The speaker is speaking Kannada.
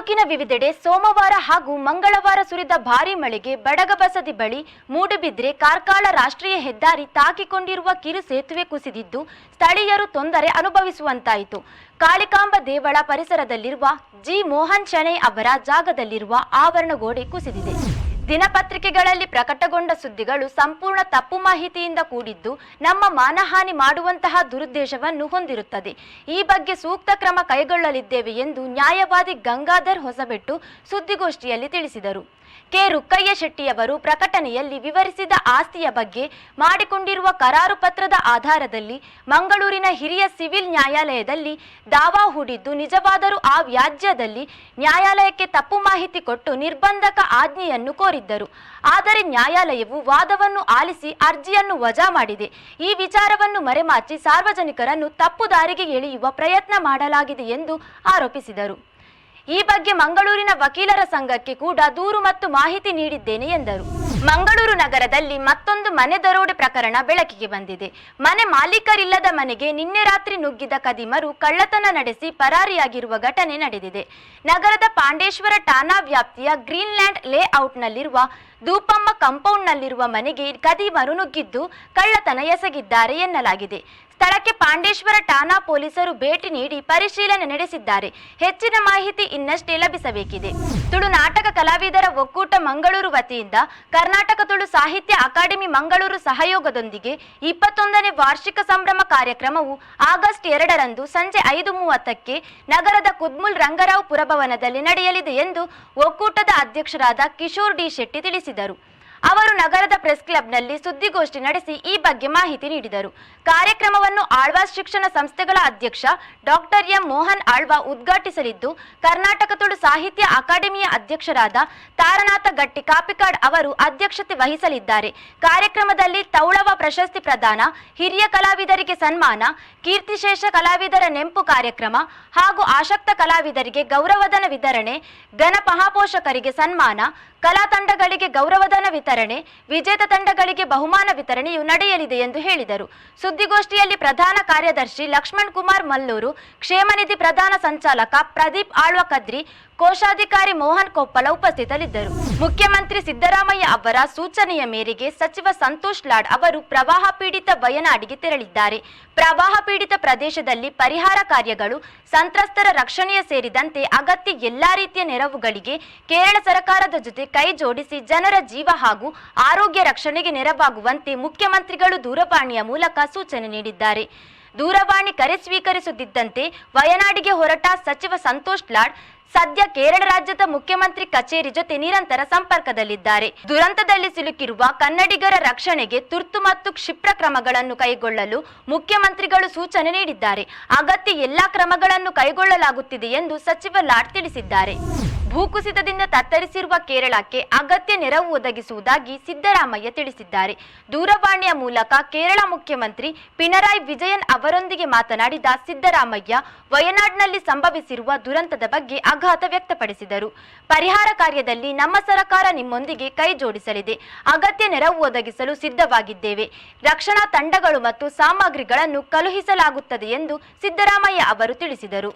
ತಾಲೂಕಿನ ವಿವಿಧೆಡೆ ಸೋಮವಾರ ಹಾಗೂ ಮಂಗಳವಾರ ಸುರಿದ ಭಾರೀ ಮಳೆಗೆ ಬಡಗಬಸದಿ ಬಳಿ ಮೂಡುಬಿದ್ರೆ ಕಾರ್ಕಾಳ ರಾಷ್ಟ್ರೀಯ ಹೆದ್ದಾರಿ ತಾಕಿಕೊಂಡಿರುವ ಕಿರು ಸೇತುವೆ ಕುಸಿದಿದ್ದು ಸ್ಥಳೀಯರು ತೊಂದರೆ ಅನುಭವಿಸುವಂತಾಯಿತು. ಕಾಳಿಕಾಂಬ ದೇವಳ ಪರಿಸರದಲ್ಲಿರುವ ಜಿ ಮೋಹನ್ ಶೆಣೈ ಅವರ ಜಾಗದಲ್ಲಿರುವ ಆವರಣ ಗೋಡೆ ಕುಸಿದಿದೆ. ದಿನಪತ್ರಿಕೆಗಳಲ್ಲಿ ಪ್ರಕಟಗೊಂಡ ಸುದ್ದಿಗಳು ಸಂಪೂರ್ಣ ತಪ್ಪು ಮಾಹಿತಿಯಿಂದ ಕೂಡಿದ್ದು ನಮ್ಮ ಮಾನಹಾನಿ ಮಾಡುವಂತಹ ದುರುದ್ದೇಶವನ್ನು ಹೊಂದಿರುತ್ತದೆ. ಈ ಬಗ್ಗೆ ಸೂಕ್ತ ಕ್ರಮ ಕೈಗೊಳ್ಳಲಿದ್ದೇವೆ ಎಂದು ನ್ಯಾಯವಾದಿ ಗಂಗಾಧರ್ ಹೊಸಬೆಟ್ಟು ಸುದ್ದಿಗೋಷ್ಠಿಯಲ್ಲಿ ತಿಳಿಸಿದರು. ಕೆ ರುಕ್ಕಯ್ಯ ಶೆಟ್ಟಿಯವರು ಪ್ರಕಟಣೆಯಲ್ಲಿ ವಿವರಿಸಿದ ಆಸ್ತಿಯ ಬಗ್ಗೆ ಮಾಡಿಕೊಂಡಿರುವ ಕರಾರು ಪತ್ರದ ಆಧಾರದಲ್ಲಿ ಮಂಗಳೂರಿನ ಹಿರಿಯ ಸಿವಿಲ್ ನ್ಯಾಯಾಲಯದಲ್ಲಿ ದಾವಾ ಹೂಡಿದ್ದು ನಿಜವಾದರೂ ಆ ವ್ಯಾಜ್ಯದಲ್ಲಿ ನ್ಯಾಯಾಲಯಕ್ಕೆ ತಪ್ಪು ಮಾಹಿತಿ ಕೊಟ್ಟು ನಿರ್ಬಂಧಕ ಆಜ್ಞೆಯನ್ನು ಕೋರಿದ್ದರು. ಆದರೆ ನ್ಯಾಯಾಲಯವು ವಾದವನ್ನು ಆಲಿಸಿ ಅರ್ಜಿಯನ್ನು ವಜಾ ಮಾಡಿದೆ. ಈ ವಿಚಾರವನ್ನು ಮರೆಮಾಚಿ ಸಾರ್ವಜನಿಕರನ್ನು ತಪ್ಪು ದಾರಿಗೆ ಎಳೆಯುವ ಪ್ರಯತ್ನ ಮಾಡಲಾಗಿದೆ ಎಂದು ಆರೋಪಿಸಿದರು. ಈ ಬಗ್ಗೆ ಮಂಗಳೂರಿನ ವಕೀಲರ ಸಂಘಕ್ಕೆ ಕೂಡ ದೂರು ಮತ್ತು ಮಾಹಿತಿ ನೀಡಿದ್ದೇನೆ ಎಂದರು. ಮಂಗಳೂರು ನಗರದಲ್ಲಿ ಮತ್ತೊಂದು ಮನೆ ದರೋಡೆ ಪ್ರಕರಣ ಬೆಳಕಿಗೆ ಬಂದಿದೆ. ಮನೆ ಮಾಲೀಕರಿಲ್ಲದ ಮನೆಗೆ ನಿನ್ನೆ ರಾತ್ರಿ ನುಗ್ಗಿದ ಕದಿಮರು ಕಳ್ಳತನ ನಡೆಸಿ ಪರಾರಿಯಾಗಿರುವ ಘಟನೆ ನಡೆದಿದೆ. ನಗರದ ಪಾಂಡೇಶ್ವರ ಠಾಣಾ ವ್ಯಾಪ್ತಿಯ ಗ್ರೀನ್ಲ್ಯಾಂಡ್ ಲೇಔಟ್ನಲ್ಲಿರುವ ದೂಪಮ್ಮ ಕಾಂಪೌಂಡ್ನಲ್ಲಿರುವ ಮನೆಗೆ ಕದಿಮರು ನುಗ್ಗಿದ್ದು ಕಳ್ಳತನ ಎಸಗಿದ್ದಾರೆ ಎನ್ನಲಾಗಿದೆ. ಸ್ಥಳಕ್ಕೆ ಪಾಂಡೇಶ್ವರ ಠಾಣಾ ಪೊಲೀಸರು ಭೇಟಿ ನೀಡಿ ಪರಿಶೀಲನೆ ನಡೆಸಿದ್ದಾರೆ. ಹೆಚ್ಚಿನ ಮಾಹಿತಿ ಇನ್ನಷ್ಟೇ ಲಭಿಸಬೇಕಿದೆ. ತುಳು ನಾಟಕ ಕಲಾವಿದರ ಒಕ್ಕೂಟ ಮಂಗಳೂರು ವತಿಯಿಂದ ಕರ್ನಾಟಕ ತುಳು ಸಾಹಿತ್ಯ ಅಕಾಡೆಮಿ ಮಂಗಳೂರು ಸಹಯೋಗದೊಂದಿಗೆ ಇಪ್ಪತ್ತೊಂದನೇ ವಾರ್ಷಿಕ ಸಂಭ್ರಮ ಕಾರ್ಯಕ್ರಮವು ಆಗಸ್ಟ್ ಎರಡರಂದು ಸಂಜೆ ಐದು ಮೂವತ್ತಕ್ಕೆ ನಗರದ ಕುದ್ಮುಲ್ ರಂಗರಾವ್ ಪುರಭವನದಲ್ಲಿ ನಡೆಯಲಿದೆ ಎಂದು ಒಕ್ಕೂಟದ ಅಧ್ಯಕ್ಷರಾದ ಕಿಶೋರ್ ಡಿ ಶೆಟ್ಟಿ ತಿಳಿಸಿದರು. ಅವರು ನಗರದ ಪ್ರೆಸ್ ಕ್ಲಬ್ನಲ್ಲಿ ಸುದ್ದಿಗೋಷ್ಠಿ ನಡೆಸಿ ಈ ಬಗ್ಗೆ ಮಾಹಿತಿ ನೀಡಿದರು. ಕಾರ್ಯಕ್ರಮವನ್ನು ಆಳ್ವಾಸ್ ಶಿಕ್ಷಣ ಸಂಸ್ಥೆಗಳ ಅಧ್ಯಕ್ಷ ಡಾಕ್ಟರ್ ಎಂ ಮೋಹನ್ ಆಳ್ವಾ ಉದ್ಘಾಟಿಸಲಿದ್ದು, ಕರ್ನಾಟಕ ತುಳು ಸಾಹಿತ್ಯ ಅಕಾಡೆಮಿಯ ಅಧ್ಯಕ್ಷರಾದ ತಾರನಾಥ ಗಟ್ಟಿ ಕಾಪಿಕಾಡ್ ಅವರು ಅಧ್ಯಕ್ಷತೆ ವಹಿಸಲಿದ್ದಾರೆ. ಕಾರ್ಯಕ್ರಮದಲ್ಲಿ ತೌಳವ ಪ್ರಶಸ್ತಿ ಪ್ರದಾನ, ಹಿರಿಯ ಕಲಾವಿದರಿಗೆ ಸನ್ಮಾನ, ಕೀರ್ತಿಶೇಷ ಕಲಾವಿದರ ನೆಂಪು ಕಾರ್ಯಕ್ರಮ ಹಾಗೂ ಆಸಕ್ತ ಕಲಾವಿದರಿಗೆ ಗೌರವಧನ ವಿತರಣೆ, ಘನ ಮಹಾಪೋಷಕರಿಗೆ ಸನ್ಮಾನ, ಕಲಾ ತಂಡಗಳಿಗೆ ಗೌರವಧನ ವಿತರಣೆ ವಿಜೇತ ತಂಡಗಳಿಗೆ ಬಹುಮಾನ ವಿತರಣೆಯು ನಡೆಯಲಿದೆ ಎಂದು ಹೇಳಿದರು. ಸುದ್ದಿಗೋಷ್ಠಿಯಲ್ಲಿ ಪ್ರಧಾನ ಕಾರ್ಯದರ್ಶಿ ಲಕ್ಷ್ಮಣ್ ಕುಮಾರ್ ಮಲ್ಲೂರು ಕ್ಷೇಮನಿಧಿ ಪ್ರಧಾನ ಸಂಚಾಲಕ ಪ್ರದೀಪ್ ಆಳ್ವ ಕದ್ರಿ ಕೋಶಾಧಿಕಾರಿ ಮೋಹನ್ ಕೊಪ್ಪಲ ಉಪಸ್ಥಿತರಿದ್ದರು. ಮುಖ್ಯಮಂತ್ರಿ ಸಿದ್ದರಾಮಯ್ಯ ಅವರ ಸೂಚನೆಯ ಮೇರೆಗೆ ಸಚಿವ ಸಂತೋಷ್ ಲಾಡ್ ಅವರು ಪ್ರವಾಹ ಪೀಡಿತ ವಯನಾಡಿಗೆ ತೆರಳಿದ್ದಾರೆ. ಪ್ರವಾಹ ಪೀಡಿತ ಪ್ರದೇಶದಲ್ಲಿ ಪರಿಹಾರ ಕಾರ್ಯಗಳು, ಸಂತ್ರಸ್ತರ ರಕ್ಷಣೆಯ ಸೇರಿದಂತೆ ಅಗತ್ಯ ಎಲ್ಲಾ ರೀತಿಯ ನೆರವುಗಳಿಗೆ ಕೇರಳ ಸರ್ಕಾರದ ಜೊತೆ ಕೈ ಜೋಡಿಸಿ ಜನರ ಜೀವ ಹಾಗೂ ಆರೋಗ್ಯ ರಕ್ಷಣೆಗೆ ನೆರವಾಗುವಂತೆ ಮುಖ್ಯಮಂತ್ರಿಗಳು ದೂರವಾಣಿಯ ಮೂಲಕ ಸೂಚನೆ ನೀಡಿದ್ದಾರೆ. ದೂರವಾಣಿ ಕರೆ ಸ್ವೀಕರಿಸುತ್ತಿದ್ದಂತೆ ವಯನಾಡಿಗೆ ಹೊರಟ ಸಚಿವ ಸಂತೋಷ್ ಲಾಡ್ ಸದ್ಯ ಕೇರಳ ರಾಜ್ಯದ ಮುಖ್ಯಮಂತ್ರಿ ಕಚೇರಿ ಜೊತೆ ನಿರಂತರ ಸಂಪರ್ಕದಲ್ಲಿದ್ದಾರೆ. ದುರಂತದಲ್ಲಿ ಸಿಲುಕಿರುವ ಕನ್ನಡಿಗರ ರಕ್ಷಣೆಗೆ ತುರ್ತು ಮತ್ತು ಕ್ಷಿಪ್ರ ಕ್ರಮಗಳನ್ನು ಕೈಗೊಳ್ಳಲು ಮುಖ್ಯಮಂತ್ರಿಗಳು ಸೂಚನೆ ನೀಡಿದ್ದಾರೆ. ಅಗತ್ಯ ಎಲ್ಲಾ ಕ್ರಮಗಳನ್ನು ಕೈಗೊಳ್ಳಲಾಗುತ್ತಿದೆ ಎಂದು ಸಚಿವ ಲಾಡ್ ತಿಳಿಸಿದ್ದಾರೆ. ಭೂಕುಸಿತದಿಂದ ತತ್ತರಿಸಿರುವ ಕೇರಳಕ್ಕೆ ಅಗತ್ಯ ನೆರವು ಒದಗಿಸುವುದಾಗಿ ಸಿದ್ದರಾಮಯ್ಯ ತಿಳಿಸಿದ್ದಾರೆ. ದೂರವಾಣಿಯ ಮೂಲಕ ಕೇರಳ ಮುಖ್ಯಮಂತ್ರಿ ಪಿಣರಾಯಿ ವಿಜಯನ್ ಅವರೊಂದಿಗೆ ಮಾತನಾಡಿದ ಸಿದ್ದರಾಮಯ್ಯ, ವಯನಾಡ್ನಲ್ಲಿ ಸಂಭವಿಸಿರುವ ದುರಂತದ ಬಗ್ಗೆ ಆಘಾತ ವ್ಯಕ್ತಪಡಿಸಿದರು. ಪರಿಹಾರ ಕಾರ್ಯದಲ್ಲಿ ನಮ್ಮ ಸರ್ಕಾರ ನಿಮ್ಮೊಂದಿಗೆ ಕೈ ಜೋಡಿಸಲಿದೆ. ಅಗತ್ಯ ನೆರವು ಒದಗಿಸಲು ಸಿದ್ಧವಾಗಿದ್ದೇವೆ. ರಕ್ಷಣಾ ತಂಡಗಳು ಮತ್ತು ಸಾಮಗ್ರಿಗಳನ್ನು ಕಳುಹಿಸಲಾಗುತ್ತದೆ ಎಂದು ಸಿದ್ದರಾಮಯ್ಯ ಅವರು ತಿಳಿಸಿದರು.